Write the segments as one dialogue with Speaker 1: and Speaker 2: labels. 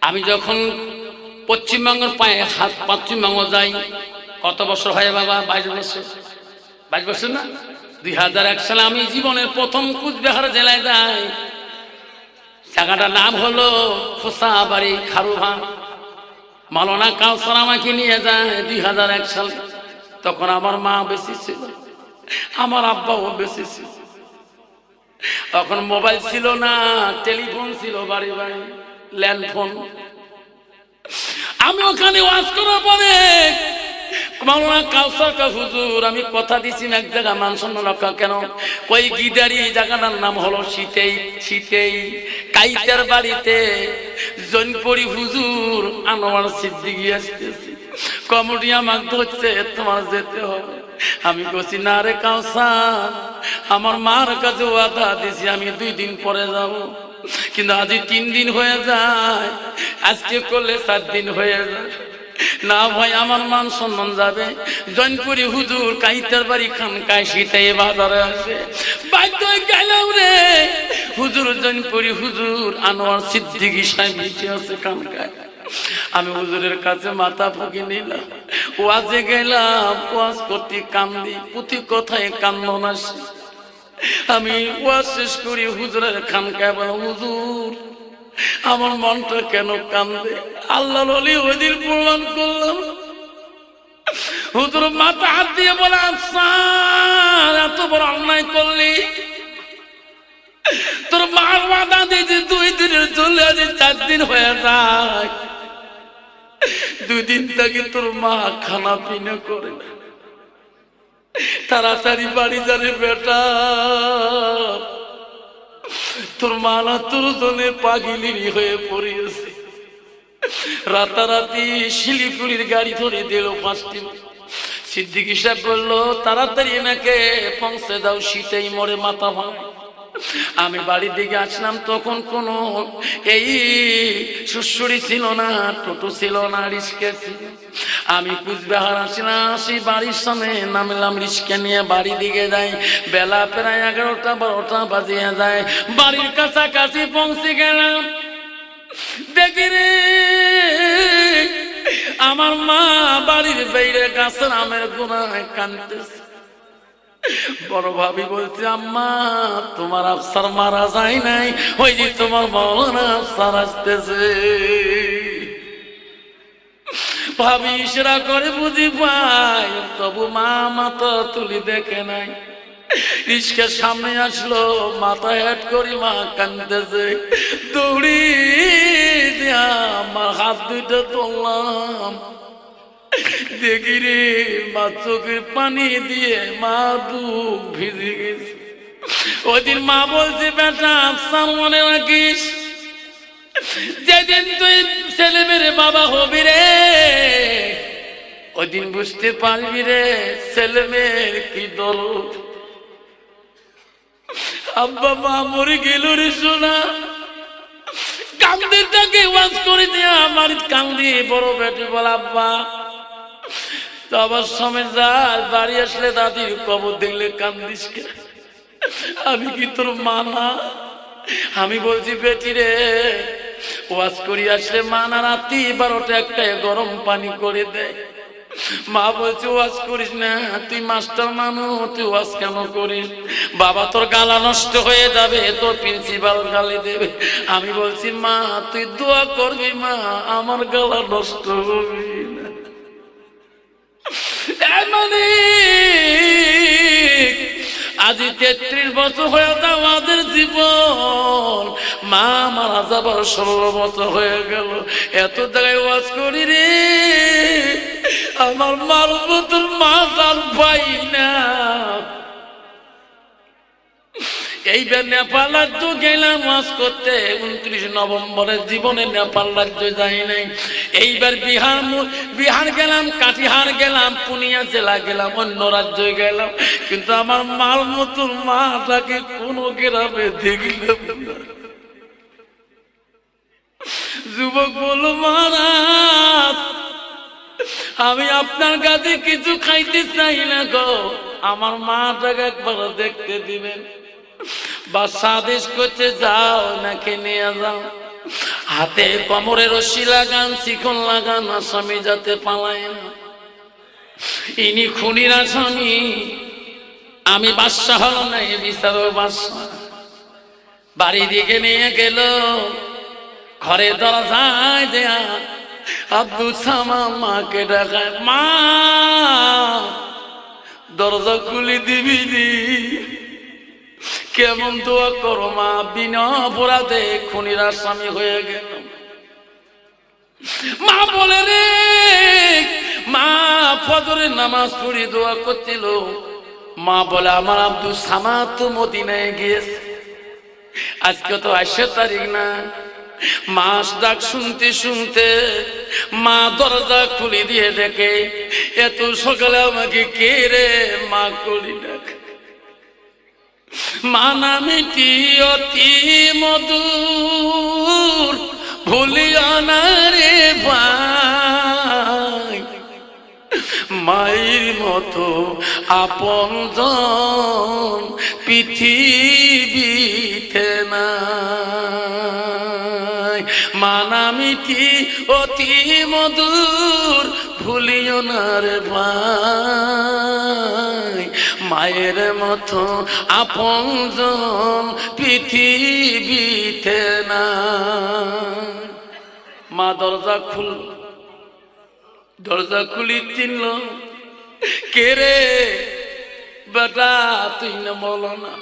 Speaker 1: আমি যখন পশ্চিমবঙ্গের পায়ে হাত পশ্চিমবঙ্গ যাই, কত বছর হয় বাবা? বাইশ বছর। বাইশ বছর না? দুই হাজার এক সালে আমি জীবনের প্রথম কুচবিহার জেলায় যাই। জায়গাটার নাম হলো খোসাবাড়ি খারুভা। মালনা কাউসার আমাকে নিয়ে যায় দুই হাজার এক সালে। তখন আমার মা বেশি ছিল, আমার আব্বাও বেশি ছিল। তখন মোবাইল ছিল না, টেলিফোন ছিল বাড়ি বাড়ি। ল্যান্ডফোন আমি ওখানে ওয়াজ করার পরে আমি কথা দিছি এক জায়গা মান রক্ষা কেন? ওই গিদারি জায়গাটার নাম হলো শীতেই শীতেই, কাইতার বাড়িতে জনপরি হুজুর আনোয়ার সিদ্দিকি আসতেছি। কমিটি আমাকে ধরছে, তোমার যেতে হবে। আমি বলছি, না রে কাউসার, আমার মার কাছে ওয়াদা দিছি, আমি দুই দিন পরে যাব। কিন্তু আজ তিন দিন হয়ে যায়। আজকে করলে চার দিন হয়ে যায়। না ভাই, আমার মান সম্মান যাবে। জৈনপুরি হুজুর কাইতার বাড়ি খান কাশিতে বাজারে আসে। বাধ্য গেলাম রে। হুজুর, জৈনপুরি হুজুর, আনোয়ার সিদ্দিকি সাহেব নিচে আছে কানকায় আমি হুজুরের কাছে মাথা ফুকি নিলাম। ওয়াজে গেলাম, ওয়াজ করতে কান্দি, পুঁথি কথায় কান্দন আসে আমি ওয়াজ শেষ করি হুজুরের খানকায় বলো, হুজুর, আমার মনটা কেন কান্দে? আল্লাহ অলি ওই দিন প্রমাণ করলাম। হুজুর মাথা হাত দিয়ে বলে, আফসার, এত বড় অন্যায় করলি। তোর মার বাধা দিয়েছে, দুই দিনের চলে আছে চার দিন হয়ে যায়। দুই দিন থেকে তোর মা খানা পিনা করে না। তাড়াতাড়ি বাড়ি যাবে বেটা। তোর মানা তোর জন্য পাগিলিরি হয়ে পড়িয়েছে। রাতারাতি শিলিগুড়ির গাড়ি ধরে দিল পাঁচটি। সিদ্দিকি সাহেব বলল, তাড়াতাড়ি এনাকে পৌঁছে দাও, শীতেই মরে মাথা ভাঙ। আমি বাড়ির দিকে আসলাম, তখন কোনো এই সুসুরি ছিল না, টোটো ছিল না রিস্কে ছিল। আমি কুচবিহার আসলাম, আসি বাড়ির সামনে, নামলাম রিস্কে নিয়ে বাড়ি দিকে যাই। বেলা প্রায় এগারোটা, বারোটা বাজিয়ে যায়। বাড়ির কাছাকাছি পৌঁছে গেলাম। দেখি রে, আমার মা বাড়ির বাইরে গাছের আমের গোড়ায় কানতেছে বড় ভাবি বলছে, আম্মা, তোমার আফসার মারা যায় নাই। ওই যে তোমার মৌলানা আফসার আসতেছে। ভাবি ইশরা করে বুঝি পাই তবু মা মাথা তুলি দেখে নাই। রিস্কের সামনে আসলো মাথা হেট করি মা কান্দেছে দৌড়ি দিয়া আমার হাত দুইটা তুললাম। দেখি রে, মা চোখের পানি দিয়ে মা দুঃখ ভিজে গেছে। ওই দিন মা বলছে, বেটা আফসার মনে রাখিস। যেদিন তুই ছেলে মেরে বাবা হবি রে ওই দিন বুঝতে পারবি রে, ছেলে মেয়ের কি দরদ। আব্বা, মা মরে গেল রে, সোনা। কান্দে তাকে ওয়াজ করে দিয়া আমার কান্দি, বড় বেটে বল, আব্বা তো আবার যায় বাড়ি আসলে দাদির কবর দেখলে কান্দিস আমি কি তোর মানা আমি বলছি, বেটি রে, ওয়াজ করি আসলে মা না, রাত্রি বারোটা একটায় গরম পানি করে দেয় মা বলছে, ওয়াজ করিস না, তুই মাস্টার মানু তুই ওয়াজ কেন করিস? বাবা তোর গালা নষ্ট হয়ে যাবে, তোর প্রিন্সিপাল গালি দেবে। আমি বলছি, মা, তুই দোয়া করবি মা, আমার গালা নষ্ট হবি না। মানে আজি তেত্রিশ বছর হয়ে আমাদের জীবন। মা মারা যাবার ষোলো বছর হয়ে গেল। এত জায়গায় ওয়াজ করি রে। আমার মার মতন মা, তার পাই না। এইবার নেপাল রাজ্য গেলাম ওয়াজ করতে। উনত্রিশ নভেম্বরের জীবনে নেপাল রাজ্য যাই নাই। এইবার বিহার বিহার গেলাম, কাটিহার গেলাম, পুনিয়া জেলা গেলাম, অন্য রাজ্যে গেলাম। কিন্তু আমার মার মতন মাটাকে কোনো গ্রামে দেখলাম যুবক বলো মহারাজ, আমি আপনার কাছে কিছু খাইতে চাই না গো। আমার মাটাকে একবার দেখতে দিবেন। বাসা আদেশ করছে যাও, নাকি নিয়ে যাও। হাতে কমরে রশি লাগান শিখন লাগান, আসামি যাতে পালায় না। ইনি খুনির আসামি আমি বাদশাহ হল না, এ বিচার বাদশাহ। বাড়ি দিকে নিয়ে গেল, ঘরে দরজায় দেয়া। আব্দুল সামা মাকে ডাকায়, মা, দরজা খুলে দিবি কেমন দোয়া করো মা? বিনা অপরাধে খুনির আসামি হয়ে গেল। মা বলে রে, মা ফজরের নামাজ পড়ি দোয়া করছিল। মা বলে, আমার আব্দুল সামা তো মদিনায় গিয়েছে। আজকে তো আশে তারিখ না। মাস ডাক শুনতে শুনতে মা দরজা খুলে দিয়ে দেখে, এত সকালে আমাকে কে রে মা করি ডাক মা নামিটি অতি মধুর, ভুলিও না রে ভাই। মায়ের মতো আপন পৃথিবীতে নাই। মানামিটি অতি মধুর, ভুলিও না ভাই। মায়ের মতো আপন পৃথিবীতে না মা দরজা খুলল দরজা খুলি চিনল কে রে? বেটা, তুই না বলো না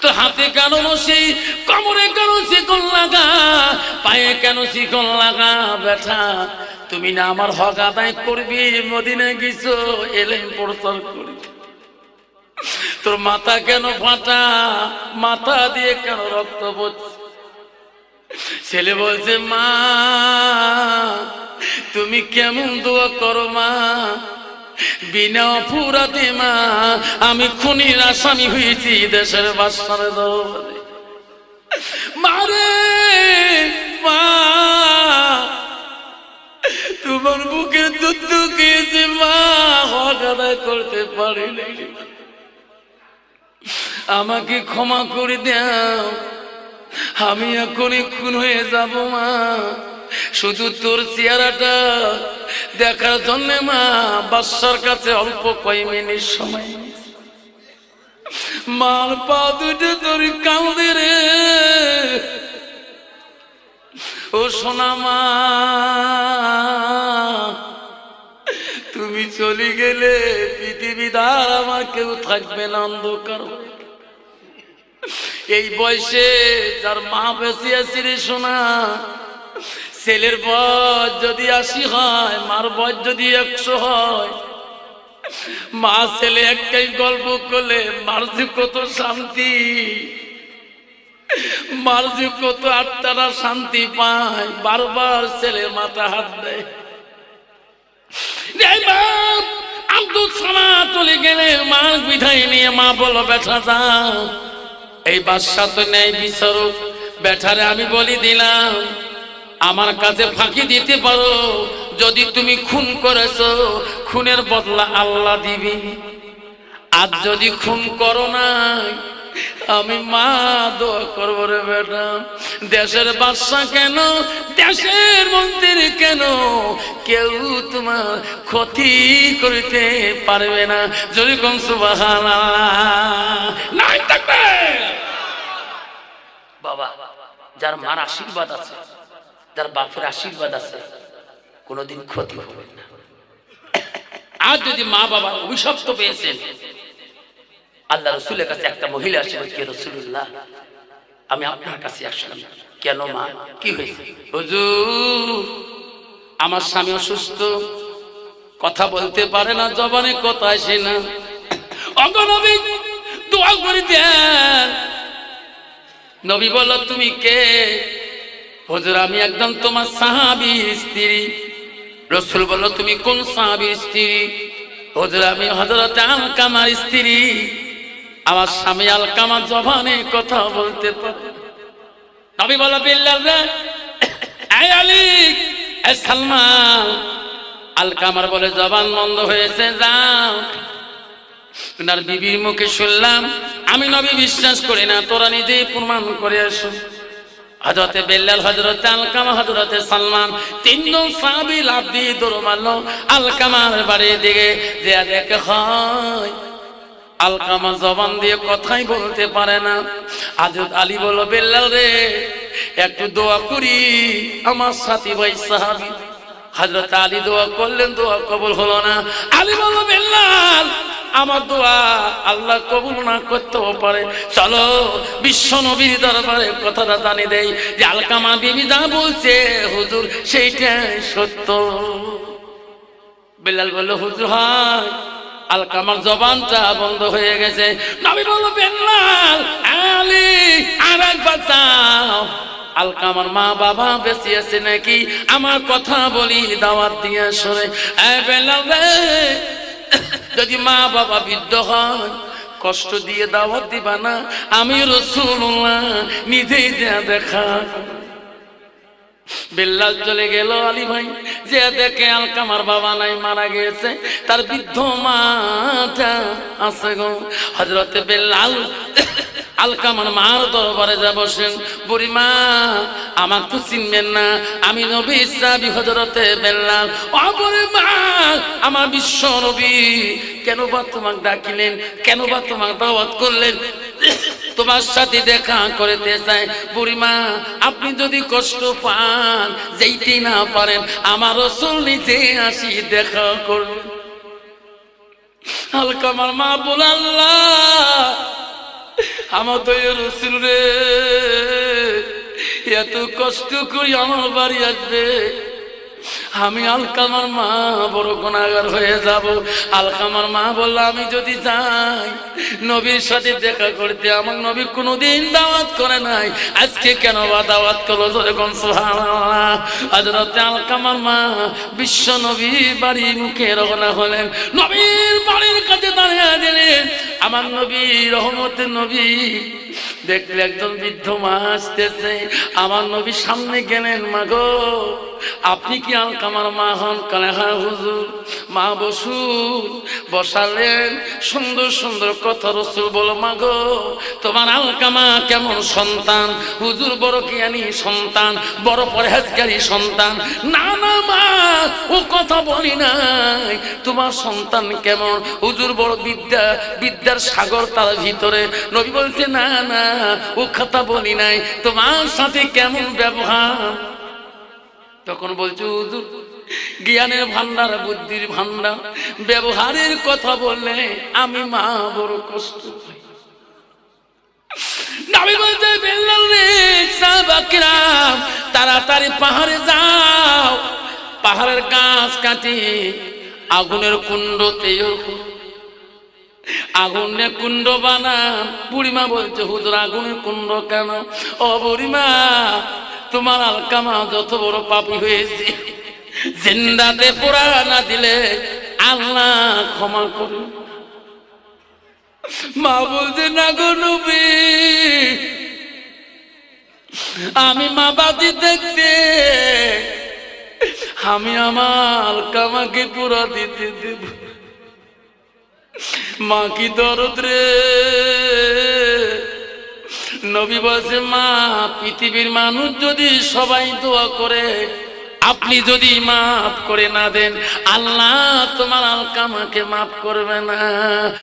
Speaker 1: তো হাতে কেন বসি, কমরে কেন শিকল লাগা? পায়ে কেন শিকল লাগা, বেটা? তুমি না আমার হক আদায় করবি, মদিনায় গেছো এলেন প্রচার করি তোর মাথা কেন ফাটা? মাথা দিয়ে কেন রক্ত পড়ছে? ছেলে বলছে, মা, তুমি কেমন দোয়া করো, মা? বিনা অপরাধে, মা, আমি খুনির আসামি হয়েছি দেশের বাসারে দরবারে। মারে মা, তোমার বুকের দুধ খেয়েছে মা, হক করতে পারি আমাকে ক্ষমা করে দাও। আমি এখনই খুন হয়ে যাব, মা। শুধু তোর চেহারাটা দেখার জন্য, মা। বাচ্চার কাছে অল্প কয় মিনিট সময় মার পা দুটো তোর কাঁদে রে। ও সোনা মা, তুমি চলে গেলে পৃথিবীদার আমার কেউ থাকবে না, অন্ধকার। এই বয়সে যার মা বেশি আছি রে শোনা ছেলের বয়স যদি আশি হয়, মার বয়স যদি একশো হয়, মা ছেলে একটাই গল্প করলে, মার যে কত শান্তি, মার যে কত আত্মারা শান্তি পায়, বারবার ছেলে মাথা হাত দেয়। আব্দুল সামা চলে গেলে মা বিধায় নিয়ে মা বলো বেটা যাও এই বাদশা তো নেই বিচারক বেঠারে আমি বলি দিলাম, আমার কাছে ফাঁকি দিতে পারো। যদি তুমি খুন করেছ, খুনের বদলা আল্লাহ দিবি। আর যদি খুন করো নাই আমি মা দোয়া করব রে বেটা। দেশের বাদশা কেন? দেশের মন্ত্রী কেন? কেউ তোমার ক্ষতি করতে পারবে না। যদি কম সুবাহ নাই থাকবে। বাবা, যার মার আশীর্বাদ আছে যার বাপের আশীর্বাদ আছে, কোনোদিন ক্ষতি হবে না। আর যদি মা বাবা অভিশপ্ত পেয়েছেন আল্লাহ রসুলের কাছে একটা মহিলা আসে কে রসুল্লাহ আমি আপনার কাছে আসলাম, কেন মা? কি হয়েছে? আমার স্বামী অসুস্থ, কথা বলতে পারে না, জবানে কথা আসে না। নবী তুমি কে? আমি একদম তোমার সাহাবি, স্ত্রী। রসুল তুমি কোন স্ত্রী? আমি হজরত আলকামার স্ত্রী। আমার স্বামী আলকামার জবানে কথা বলতে পারে। নবী বলো, বিল্লাল আলকামার বলে, জবান বন্ধ হয়েছে, যাও। বিবির মুখে শুনলাম, আমি নবী বিশ্বাস করি না, তোরা নিজেই প্রমাণ করে আসো। হজরতে বেল্লাল হজরতে আলকামা হজরতে সালমান, তিনজন সাহাবি লাভ দিয়ে দৌড় মারলো। আলকামার বাড়ির দিকে যে দেখে, হয়। আলকামা জবান দিয়ে কথাই বলতে পারে না। আজত আলী বলো বেল্লাল রে, একটু দোয়া করি, আমার সাথী ভাই সাহাবি। হাজরত আলী দোয়া করলেন, দোয়া কবুল হলো না। আলী বলল, বেল্লাল, আমার দোয়া আল্লাহ কবুল না করতেও পারে। চলো, বিশ্ব নবীর দরবারে কথাটা জানি দেই যে, আলকামা বিবি যা বলছে, হুজুর সেইটাই সত্য। বেল্লাল বলল, হুজুর, হয় আলকামার জবানটা বন্ধ হয়ে গেছে। নবী বলল, বেল্লাল, আলী, আর একবার যাও আলকামার মা বাবা বেশি আছে নাকি? আমার কথা বলি, দাওয়াত দিয়ে সরে যদি মা বাবা বৃদ্ধ হয়, কষ্ট দিয়ে দাওয়াত দিবা না? আমি রসুল্লাহ নিজেই দেখা বেল্লাল চলে গেল আলী ভাই। যে দেখে আলকামার বাবা নাই, মারা গেছে। তার বৃদ্ধ মাটা আছে গো। হজরতে বেল্লাল, আলকামার মার দরবারে যা বসেন। বুড়ি মা আমার তো চিনবেন না। আমি নবী ইসলামী হজরতে বেল্লাল। মা, আমার বিশ্ব নবী কেন বা তোমাকে ডাকিলেন কেন বা তোমাকে দাওয়াত করলেন? তোমার সাথে দেখা করতে চাই। বুড়িমা, আপনি যদি কষ্ট পান, যেইটি না পারেন, আমার রসুল নিজে আসি দেখা করবেন হালকা আমার মা আল্লাহ আমার তো রসুল এত কষ্ট করি আমার বাড়ি আসবে। আমি আলকামার মা, বড় গুণাগার হয়ে যাব। আলকামার মা বলল, আমি যদি যাই, নবীর সাথে দেখা করতে, আমার নবী কোনোদিন দাওয়াত করে নাই। আজকে কেন বা দাওয়াত করল যখন হজরতে আলকামার মা বিশ্ব নবী বাড়ি মুখে রওনা হলেন। নবীর বাড়ির কাছে দাঁড়িয়ে দিলেন। আমার নবী রহমতের নবী, দেখলে একজন বৃদ্ধ মা আসতেছে। আমার নবী সামনে গেলেন মাগো আপনি কি আলকামার মা হন? কালে হ্যাঁ হুজুর, মা বসুন, বসালেন। সুন্দর সুন্দর কথা রসুল বলো মাগো তোমার আলকামা কেমন সন্তান? হুজুর বড় জ্ঞানী সন্তান, বড় পরহেজগারী সন্তান। না না, মা, ও কথা বলি নাই। তোমার সন্তান কেমন? হুজুর বড় বিদ্যা, বিদ্যার সাগর তার ভিতরে। নবী বলছে, না না, ও কথা বলি নাই। তোমার সাথে কেমন ব্যবহার? তখন বলছে জ্ঞানের ভান্ডার বুদ্ধির ভান্ডার ব্যবহারের কথা বললে আমি মা বড় কষ্ট বলতে রে তাড়াতাড়ি পাহাড়ে যাও পাহাড়ের গাছ কাটি, আগুনের কুণ্ড তৈরি করো। আগুনে কুণ্ড বানান বুড়িমা বলছে, হুজুর আগুনের কুণ্ড কেন? ও বুড়িমা, তোমার আলকামা যত বড় পাপি হয়েছে, জিন্দাতে পোড়া না দিলে আল্লাহ ক্ষমা করুন। মা বলছে, না গো নবী, আমি মা বাদি দেখতে, আমি আমার কামাকে পুরা দিতে দেব। মা কি দরদ রে? নবী বলছে, মা, পৃথিবীর মানুষ যদি সবাই দোয়া করে, আপনি যদি মাফ করে না দেন, আল্লাহ তোমার আলকামাকে মাফ করবে না।